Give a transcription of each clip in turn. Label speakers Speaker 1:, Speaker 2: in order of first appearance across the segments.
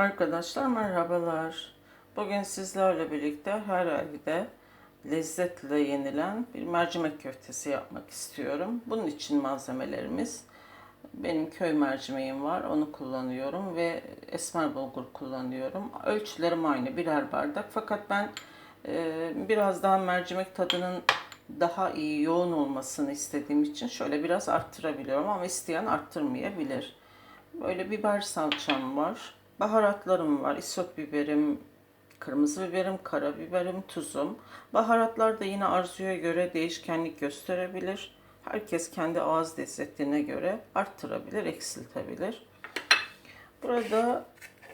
Speaker 1: Arkadaşlar merhabalar. Bugün sizlerle birlikte her evde lezzetle yenilen bir mercimek köftesi yapmak istiyorum. Bunun için malzemelerimiz benim köy mercimeğim var. Onu kullanıyorum ve esmer bulgur kullanıyorum. Ölçülerim aynı birer bardak. Fakat ben e, biraz daha mercimek tadının daha iyi yoğun olmasını istediğim için şöyle biraz arttırabiliyorum ama isteyen arttırmayabilir. Böyle biber salçam var. Baharatlarım var. Isot biberim, kırmızı biberim, karabiberim, tuzum. Baharatlar da yine arzuya göre değişkenlik gösterebilir. Herkes kendi ağız lezzetine göre arttırabilir, eksiltebilir. Burada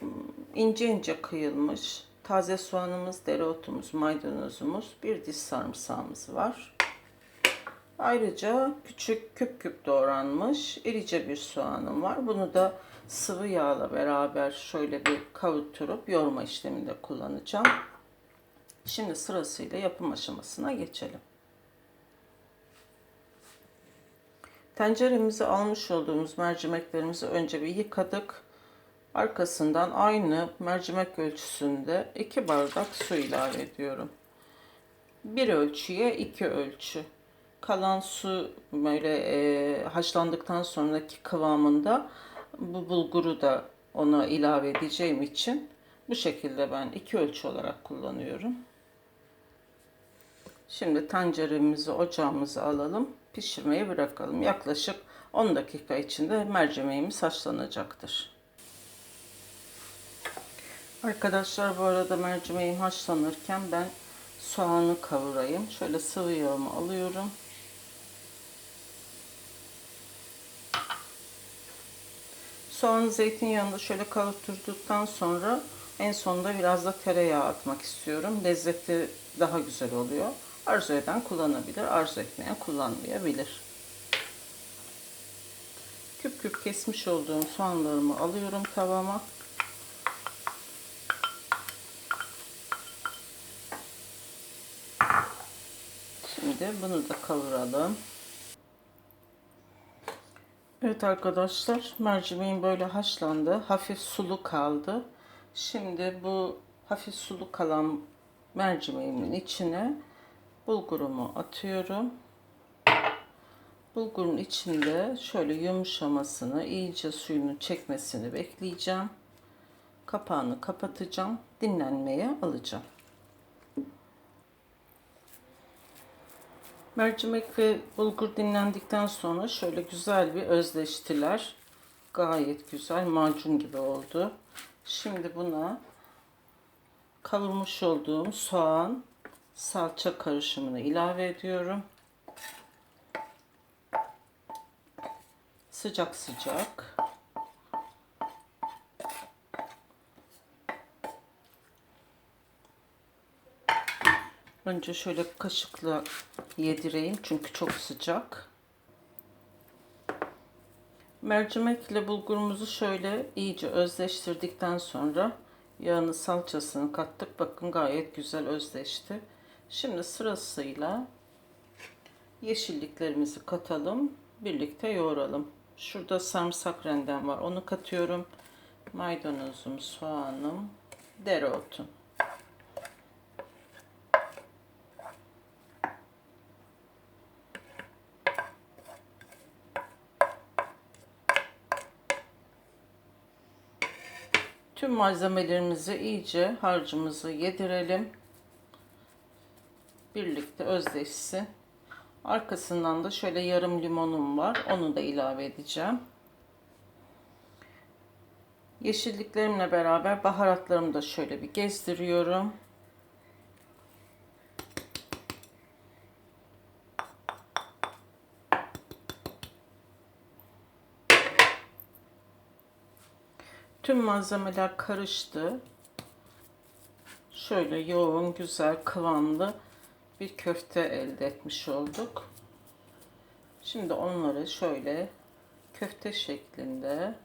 Speaker 1: mm, ince ince kıyılmış taze soğanımız, dereotumuz, maydanozumuz, bir diş sarımsağımız var. Ayrıca küçük küp küp doğranmış irice bir soğanım var. Bunu da sıvı yağla beraber şöyle bir kavuturup yoğurma işleminde kullanacağım. Şimdi sırasıyla yapım aşamasına geçelim. Tenceremize almış olduğumuz mercimeklerimizi önce bir yıkadık. Arkasından aynı mercimek ölçüsünde 2 bardak su ilave ediyorum. Bir ölçüye 2 ölçü. Kalan su böyle e, haşlandıktan sonraki kıvamında bu bulguru da ona ilave edeceğim için bu şekilde ben iki ölçü olarak kullanıyorum. Şimdi tenceremizi ocağımıza alalım. Pişirmeye bırakalım. Yaklaşık 10 dakika içinde mercimeğimiz haşlanacaktır. Arkadaşlar bu arada mercimeğim haşlanırken ben soğanı kavurayım. Şöyle sıvı yağımı alıyorum. Soğanı zeytinyağında şöyle kavurturduktan sonra en sonunda biraz da tereyağı atmak istiyorum. Lezzeti daha güzel oluyor. Arzu eden kullanabilir, arzu etmeyen kullanmayabilir. Küp küp kesmiş olduğum soğanlarımı alıyorum tavama. Şimdi bunu da kavuralım. Evet arkadaşlar mercimeğim böyle haşlandı. Hafif sulu kaldı. Şimdi bu hafif sulu kalan mercimeğimin içine bulgurumu atıyorum. Bulgurun içinde şöyle yumuşamasını, iyice suyunu çekmesini bekleyeceğim. Kapağını kapatacağım. Dinlenmeye alacağım. Mercimek ve bulgur dinlendikten sonra şöyle güzel bir özleştiler. Gayet güzel macun gibi oldu. Şimdi buna kavurmuş olduğum soğan, salça karışımını ilave ediyorum. Sıcak sıcak. Önce şöyle kaşıkla yedireyim çünkü çok sıcak. Mercimek ile bulgurumuzu şöyle iyice özleştirdikten sonra yağını salçasını kattık. Bakın gayet güzel özleşti. Şimdi sırasıyla yeşilliklerimizi katalım. Birlikte yoğuralım. Şurada sarımsak rendem var. Onu katıyorum. Maydanozum, soğanım, dereotum. Tüm malzemelerimizi iyice harcımızı yedirelim. Birlikte özleşsin. Arkasından da şöyle yarım limonum var. Onu da ilave edeceğim. Yeşilliklerimle beraber baharatlarımı da şöyle bir gezdiriyorum. Tüm malzemeler karıştı. Şöyle yoğun, güzel, kıvamlı bir köfte elde etmiş olduk. Şimdi onları şöyle köfte şeklinde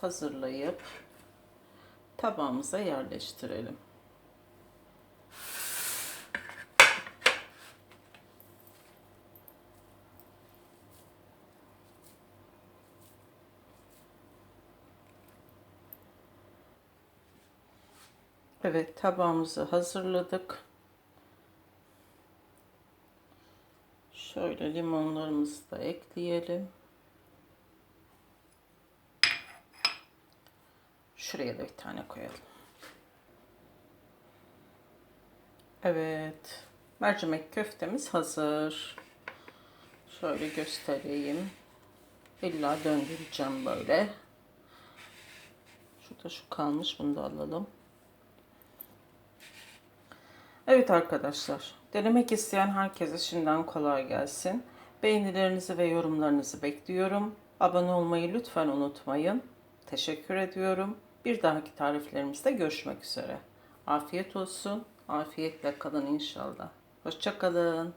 Speaker 1: hazırlayıp tabağımıza yerleştirelim. Evet tabağımızı hazırladık. Şöyle limonlarımızı da ekleyelim. Şuraya da bir tane koyalım. Evet. Mercimek köftemiz hazır. Şöyle göstereyim. İlla döndüreceğim böyle. Şurada şu kalmış. Bunu da alalım. Evet arkadaşlar. Denemek isteyen herkese şimdiden kolay gelsin. Beğenilerinizi ve yorumlarınızı bekliyorum. Abone olmayı lütfen unutmayın. Teşekkür ediyorum. Bir dahaki tariflerimizde görüşmek üzere. Afiyet olsun. Afiyetle kalın inşallah. Hoşçakalın.